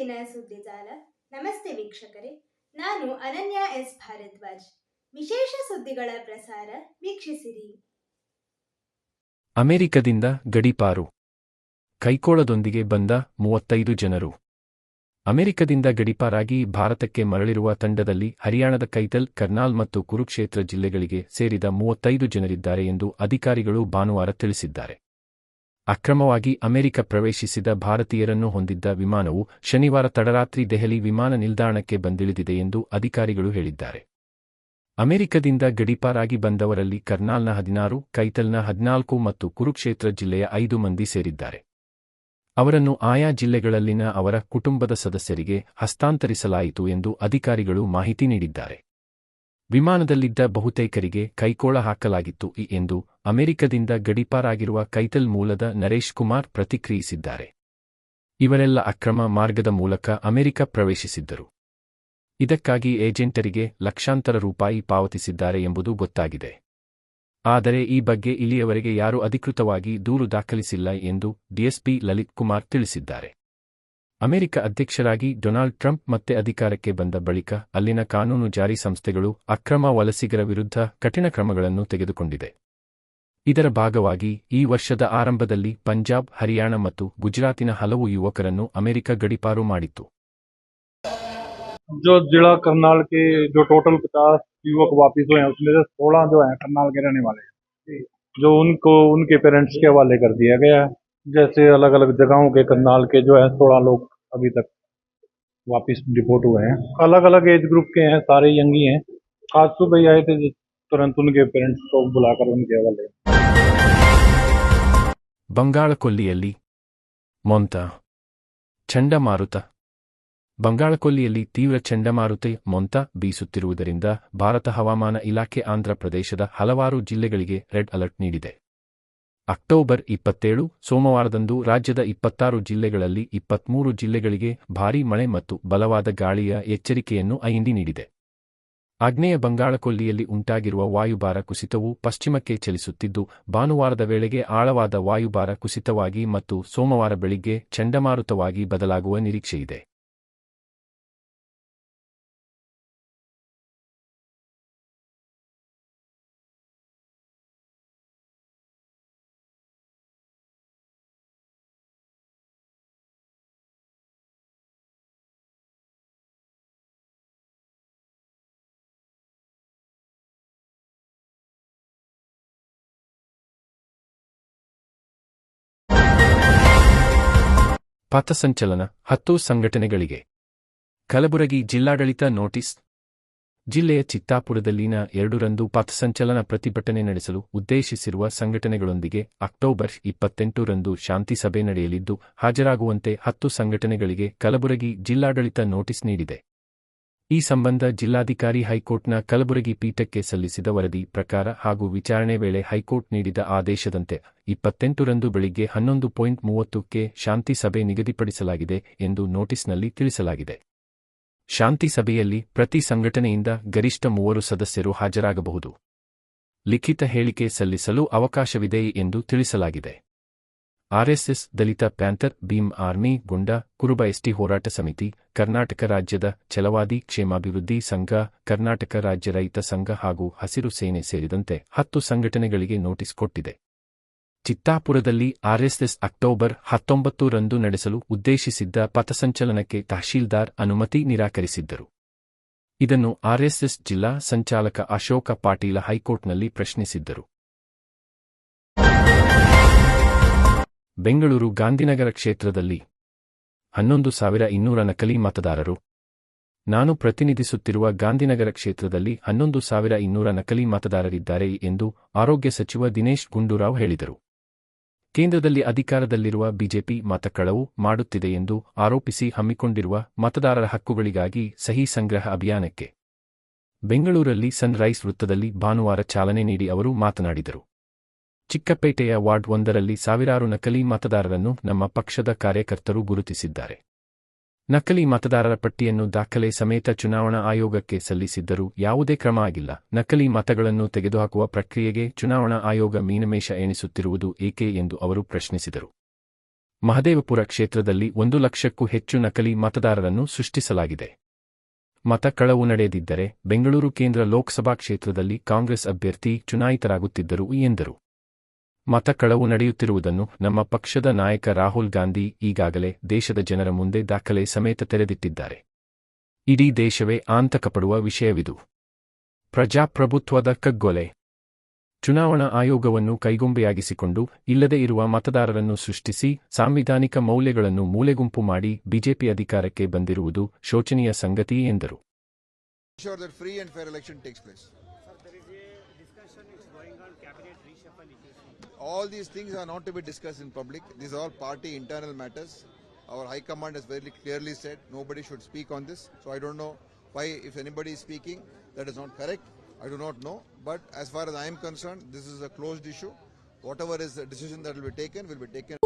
ಪ್ರತಿದಿನ ಸುದ್ದಿಜಾಲ ನಮಸ್ತೆ ವೀಕ್ಷಕರೇ. ನಾನು ಅನನ್ಯ ಎಸ್ ಭಾರದ್ವಾಜ್. ವಿಶೇಷ ಸುದ್ದಿಗಳ ಪ್ರಸಾರ ವೀಕ್ಷಿಸಿರಿ. ಅಮೆರಿಕದಿಂದ ಗಡೀಪಾರು ಕೈಕೋಳದೊಂದಿಗೆ ಬಂದ ಮೂವತ್ತೈದು ಜನರು. ಅಮೆರಿಕದಿಂದ ಗಡಿಪಾರಾಗಿ ಭಾರತಕ್ಕೆ ಮರಳಿರುವ ತಂಡದಲ್ಲಿ ಹರಿಯಾಣದ ಕೈತಲ್, ಕರ್ನಾಲ್ ಮತ್ತು ಕುರುಕ್ಷೇತ್ರ ಜಿಲ್ಲೆಗಳಿಗೆ ಸೇರಿದ ಮೂವತ್ತೈದು ಜನರಿದ್ದಾರೆ ಎಂದು ಅಧಿಕಾರಿಗಳು ಭಾನುವಾರ ತಿಳಿಸಿದ್ದಾರೆ. ಅಕ್ರಮವಾಗಿ ಅಮೆರಿಕ ಪ್ರವೇಶಿಸಿದ ಭಾರತೀಯರನ್ನು ಹೊಂದಿದ್ದ ವಿಮಾನವು ಶನಿವಾರ ತಡರಾತ್ರಿ ದೆಹಲಿ ವಿಮಾನ ನಿಲ್ದಾಣಕ್ಕೆ ಬಂದಿಳಿದಿದೆ ಎಂದು ಅಧಿಕಾರಿಗಳು ಹೇಳಿದ್ದಾರೆ. ಅಮೆರಿಕದಿಂದ ಗಡೀಪಾರಾಗಿ ಬಂದವರಲ್ಲಿ ಕರ್ನಾಲ್ನ ಹದಿನಾರು, ಕೈತಲ್ನ ಹದಿನಾಲ್ಕು ಮತ್ತು ಕುರುಕ್ಷೇತ್ರ ಜಿಲ್ಲೆಯ ಐದು ಮಂದಿ ಸೇರಿದ್ದಾರೆ. ಅವರನ್ನು ಆಯಾ ಜಿಲ್ಲೆಗಳಲ್ಲಿನ ಅವರ ಕುಟುಂಬದ ಸದಸ್ಯರಿಗೆ ಹಸ್ತಾಂತರಿಸಲಾಯಿತು ಎಂದು ಅಧಿಕಾರಿಗಳು ಮಾಹಿತಿ ನೀಡಿದ್ದಾರೆ. ವಿಮಾನದಲ್ಲಿದ್ದ ಬಹುತೇಕರಿಗೆ ಕೈಕೋಳ ಹಾಕಲಾಗಿತ್ತು ಎಂದು ಅಮೆರಿಕದಿಂದ ಗಡೀಪಾರಾಗಿರುವ ಕೈತಲ್ ಮೂಲದ ನರೇಶ್ ಕುಮಾರ್ ಪ್ರತಿಕ್ರಿಯಿಸಿದ್ದಾರೆ. ಇವರೆಲ್ಲ ಅಕ್ರಮ ಮಾರ್ಗದ ಮೂಲಕ ಅಮೆರಿಕ ಪ್ರವೇಶಿಸಿದ್ದರು. ಇದಕ್ಕಾಗಿ ಏಜೆಂಟರಿಗೆ ಲಕ್ಷಾಂತರ ರೂಪಾಯಿ ಪಾವತಿಸಿದ್ದಾರೆ ಎಂಬುದು ಗೊತ್ತಾಗಿದೆ. ಆದರೆ ಈ ಬಗ್ಗೆ ಇಲ್ಲಿಯವರೆಗೆ ಯಾರೂ ಅಧಿಕೃತವಾಗಿ ದೂರು ದಾಖಲಿಸಿಲ್ಲ ಎಂದು ಡಿಎಸ್ಪಿ ಲಲಿತ್ ಕುಮಾರ್ ತಿಳಿಸಿದ್ದಾರೆ. ಅಮೆರಿಕ ಅಧ್ಯಕ್ಷರಾಗಿ ಡೊನಾಲ್ಡ್ ಟ್ರಂಪ್ ಮತ್ತೆ ಅಧಿಕಾರಕ್ಕೆ ಬಂದ ಬಳಿಕ ಅಲ್ಲಿನ ಕಾನೂನು ಜಾರಿ ಸಂಸ್ಥೆಗಳು ಅಕ್ರಮ ವಲಸಿಗರ ವಿರುದ್ಧ ಕಠಿಣ ಕ್ರಮಗಳನ್ನು ತೆಗೆದುಕೊಂಡಿದೆ ಇದರ ಭಾಗವಾಗಿ ಈ ವರ್ಷದ ಆರಂಭದಲ್ಲಿ ಪಂಜಾಬ್ ಹರಿಯಾಣ ಮತ್ತು ಗುಜರಾತಿನ ಹಲವು ಯುವಕರನ್ನು ಅಮೆರಿಕ ಗಡೀಪಾರು ಮಾಡಿತ್ತು जो जिला करनाल के जो टोटल पचास युवक वापिस हुए हैं उसमें से सोलह जो हैं करनाल के रहने वाले हैं जो उनको उनके पेरेंट्स के हवाले कर दिया गया है जैसे अलग अलग जगहों के करनाल के जो है सोलह लोग अभी तक वापिस डिपोर्ट हुए हैं अलग अलग एज ग्रुप के हैं सारे यंग ही हैं आज सुबह ही आए थे जो तुरंत उनके पेरेंट्स को बुलाकर उनके हवाले ಬಂಗಾಳಕೊಲ್ಲಿಯಲ್ಲಿ ಮೊಂತ ಚಂಡಮಾರುತ ಬಂಗಾಳಕೊಲ್ಲಿಯಲ್ಲಿ ತೀವ್ರ ಚಂಡಮಾರುತ ಮೊಂತ ಬೀಸುತ್ತಿರುವುದರಿಂದ ಭಾರತ ಹವಾಮಾನ ಇಲಾಖೆ ಆಂಧ್ರ ಪ್ರದೇಶದ ಹಲವಾರು ಜಿಲ್ಲೆಗಳಿಗೆ ರೆಡ್ ಅಲರ್ಟ್ ನೀಡಿದೆ ಅಕ್ಟೋಬರ್ ಇಪ್ಪತ್ತೇಳು, ಸೋಮವಾರದಂದು ರಾಜ್ಯದ ಇಪ್ಪತ್ತಾರು ಜಿಲ್ಲೆಗಳಲ್ಲಿ ಇಪ್ಪತ್ಮೂರು ಜಿಲ್ಲೆಗಳಿಗೆ ಭಾರೀ ಮಳೆ ಮತ್ತು ಬಲವಾದ ಗಾಳಿಯ ಎಚ್ಚರಿಕೆಯನ್ನು ಐಂಡಿ ನೀಡಿದೆ. ಆಗ್ನೇಯ ಬಂಗಾಳಕೊಲ್ಲಿಯಲ್ಲಿ ಉಂಟಾಗಿರುವ ವಾಯುಭಾರ ಕುಸಿತವು ಪಶ್ಚಿಮಕ್ಕೆ ಚಲಿಸುತ್ತಿದ್ದು, ಭಾನುವಾರದ ವೇಳೆಗೆ ಆಳವಾದ ವಾಯುಭಾರ ಕುಸಿತವಾಗಿ ಮತ್ತು ಸೋಮವಾರ ಬೆಳಿಗ್ಗೆ ಚಂಡಮಾರುತವಾಗಿ ಬದಲಾಗುವ ನಿರೀಕ್ಷೆಯಿದೆ. ಪಥಸಂಚಲನ ಹತ್ತು ಸಂಘಟನೆಗಳಿಗೆ. ಕಲಬುರಗಿ ಜಿಲ್ಲಾಡಳಿತ ನೋಟಿಸ್. ಜಿಲ್ಲೆಯ ಚಿತ್ತಾಪುರದಲ್ಲಿನ ಎರಡರಂದು ಪಥಸಂಚಲನ ಪ್ರತಿಭಟನೆ ನಡೆಸಲು ಉದ್ದೇಶಿಸಿರುವ ಸಂಘಟನೆಗಳೊಂದಿಗೆ ಅಕ್ಟೋಬರ್ ಇಪ್ಪತ್ತೆಂಟರಂದು ಶಾಂತಿ ಸಭೆ ನಡೆಯಲಿದ್ದು, ಹಾಜರಾಗುವಂತೆ ಹತ್ತು ಸಂಘಟನೆಗಳಿಗೆ ಕಲಬುರಗಿ ಜಿಲ್ಲಾಡಳಿತ ನೋಟಿಸ್ ನೀಡಿದೆ. ಈ ಸಂಬಂಧ ಜಿಲ್ಲಾಧಿಕಾರಿ ಹೈಕೋರ್ಟ್ನ ಕಲಬುರಗಿ ಪೀಠಕ್ಕೆ ಸಲ್ಲಿಸಿದ ವರದಿ ಪ್ರಕಾರ ಹಾಗೂ ವಿಚಾರಣೆ ವೇಳೆ ಹೈಕೋರ್ಟ್ ನೀಡಿದ ಆದೇಶದಂತೆ ಇಪ್ಪತ್ತೆಂಟರಂದು ಬೆಳಿಗ್ಗೆ ಹನ್ನೊಂದು ಪಾಯಿಂಟ್ ಮೂವತ್ತಕ್ಕೆ ಶಾಂತಿ ಸಭೆ ನಿಗದಿಪಡಿಸಲಾಗಿದೆ ಎಂದು ನೋಟಿಸ್ನಲ್ಲಿ ತಿಳಿಸಲಾಗಿದೆ. ಶಾಂತಿ ಸಭೆಯಲ್ಲಿ ಪ್ರತಿ ಸಂಘಟನೆಯಿಂದ ಗರಿಷ್ಠ ಮೂವರು ಸದಸ್ಯರು ಹಾಜರಾಗಬಹುದು. ಲಿಖಿತ ಹೇಳಿಕೆ ಸಲ್ಲಿಸಲು ಅವಕಾಶವಿದೆ ಎಂದು ತಿಳಿಸಲಾಗಿದೆ. R S S Dalit panther Bhim army ಗುಂಡ ಕುರುಬ ಎಸ್ಟಿ ಹೋರಾಟ ಸಮಿತಿ, ಕರ್ನಾಟಕ ರಾಜ್ಯದ ಛಲವಾದಿ ಕ್ಷೇಮಾಭಿವೃದ್ಧಿ ಸಂಘ, ಕರ್ನಾಟಕ ರಾಜ್ಯ ರೈತ ಸಂಘ ಹಾಗೂ ಹಸಿರು ಸೇನೆ ಸೇರಿದಂತೆ ಹತ್ತು ಸಂಘಟನೆಗಳಿಗೆ ನೋಟಿಸ್ ಕೊಟ್ಟಿದೆ. ಚಿತ್ತಾಪುರದಲ್ಲಿ ಆರ್ಎಸ್ಎಸ್ ಅಕ್ಟೋಬರ್ ಹತ್ತೊಂಬತ್ತು ರಂದು ನಡೆಸಲು ಉದ್ದೇಶಿಸಿದ್ದ ಪಥಸಂಚಲನಕ್ಕೆ ತಹಶೀಲ್ದಾರ್ ಅನುಮತಿ ನಿರಾಕರಿಸಿದ್ದರು. ಇದನ್ನು ಆರ್ಎಸ್ಎಸ್ ಜಿಲ್ಲಾ ಸಂಚಾಲಕ ಅಶೋಕ ಪಾಟೀಲ ಹೈಕೋರ್ಟ್ನಲ್ಲಿ ಪ್ರಶ್ನಿಸಿದ್ದರು. ಬೆಂಗಳೂರು ಗಾಂಧಿನಗರ ಕ್ಷೇತ್ರದಲ್ಲಿ. ಹನ್ನೊಂದು ಸಾವಿರ ಇನ್ನೂರ ನಕಲಿ ಮತದಾರರು. ನಾನು ಪ್ರತಿನಿಧಿಸುತ್ತಿರುವ ಗಾಂಧಿನಗರ ಕ್ಷೇತ್ರದಲ್ಲಿ ಹನ್ನೊಂದು ಸಾವಿರ ಇನ್ನೂರ ನಕಲಿ ಮತದಾರರಿದ್ದಾರೆ ಎಂದು ಆರೋಗ್ಯ ಸಚಿವ ದಿನೇಶ್ ಗುಂಡೂರಾವ್ ಹೇಳಿದರು. ಕೇಂದ್ರದಲ್ಲಿ ಅಧಿಕಾರದಲ್ಲಿರುವ ಬಿಜೆಪಿ ಮತಕಳವು ಮಾಡುತ್ತಿದೆ ಎಂದು ಆರೋಪಿಸಿ ಹಮ್ಮಿಕೊಂಡಿರುವ ಮತದಾರರ ಹಕ್ಕುಗಳಿಗಾಗಿ ಸಹಿ ಸಂಗ್ರಹ ಅಭಿಯಾನಕ್ಕೆ. ಬೆಂಗಳೂರಲ್ಲಿ ಸನ್ರೈಸ್ ವೃತ್ತದಲ್ಲಿ ಭಾನುವಾರ ಚಾಲನೆ ನೀಡಿ ಅವರು ಮಾತನಾಡಿದರು. ಚಿಕ್ಕಪೇಟೆಯ ವಾರ್ಡ್ ಒಂದರಲ್ಲಿ ಸಾವಿರಾರು ನಕಲಿ ಮತದಾರರನ್ನು ನಮ್ಮ ಪಕ್ಷದ ಕಾರ್ಯಕರ್ತರು ಗುರುತಿಸಿದ್ದಾರೆ. ನಕಲಿ ಮತದಾರರ ಪಟ್ಟಿಯನ್ನು ದಾಖಲೆ ಸಮೇತ ಚುನಾವಣಾ ಆಯೋಗಕ್ಕೆ ಸಲ್ಲಿಸಿದ್ದರೂ ಯಾವುದೇ ಕ್ರಮ ಆಗಿಲ್ಲ. ನಕಲಿ ಮತಗಳನ್ನು ತೆಗೆದುಹಾಕುವ ಪ್ರಕ್ರಿಯೆಗೆ ಚುನಾವಣಾ ಆಯೋಗ ಮೀನಮೇಷ ಎಣಿಸುತ್ತಿರುವುದು ಏಕೆ ಎಂದು ಅವರು ಪ್ರಶ್ನಿಸಿದರು. ಮಹದೇವಪುರ ಕ್ಷೇತ್ರದಲ್ಲಿ ಒಂದು ಲಕ್ಷಕ್ಕೂ ಹೆಚ್ಚು ನಕಲಿ ಮತದಾರರನ್ನು ಸೃಷ್ಟಿಸಲಾಗಿದೆ. ಮತ ಕಳವು ನಡೆದಿದ್ದರೆ ಬೆಂಗಳೂರು ಕೇಂದ್ರ ಲೋಕಸಭಾ ಕ್ಷೇತ್ರದಲ್ಲಿ ಕಾಂಗ್ರೆಸ್ ಅಭ್ಯರ್ಥಿ ಚುನಾಯಿತರಾಗುತ್ತಿದ್ದರು ಎಂದರು. ಮತ ಕಳವು ನಡೆಯುತ್ತಿರುವುದನ್ನು ನಮ್ಮ ಪಕ್ಷದ ನಾಯಕ ರಾಹುಲ್ ಗಾಂಧಿ ಈಗಾಗಲೇ ದೇಶದ ಜನರ ಮುಂದೆ ದಾಖಲೆ ಸಮೇತ ತೆರೆದಿಟ್ಟಿದ್ದಾರೆ. ಇಡೀ ದೇಶವೇ ಆಂತಕಪಡುವ ವಿಷಯವಿದು. ಪ್ರಜಾಪ್ರಭುತ್ವದ ಕಗ್ಗೊಲೆ. ಚುನಾವಣಾ ಆಯೋಗವನ್ನು ಕೈಗೊಂಬೆಯಾಗಿಸಿಕೊಂಡು ಇಲ್ಲದೆ ಇರುವ ಮತದಾರರನ್ನು ಸೃಷ್ಟಿಸಿ ಸಾಂವಿಧಾನಿಕ ಮೌಲ್ಯಗಳನ್ನು ಮೂಲೆಗುಂಪು ಮಾಡಿ ಬಿಜೆಪಿ ಅಧಿಕಾರಕ್ಕೆ ಬಂದಿರುವುದು ಶೋಚನೀಯ ಸಂಗತಿ ಎಂದರು. All these things are not to be discussed in public. These are all party internal matters. Our High Command has very clearly said nobody should speak on this. So I don't know why, if anybody is speaking, that is not correct. I do not know. But as far as I am concerned, this is a closed issue. Whatever is the decision that will be taken will be taken.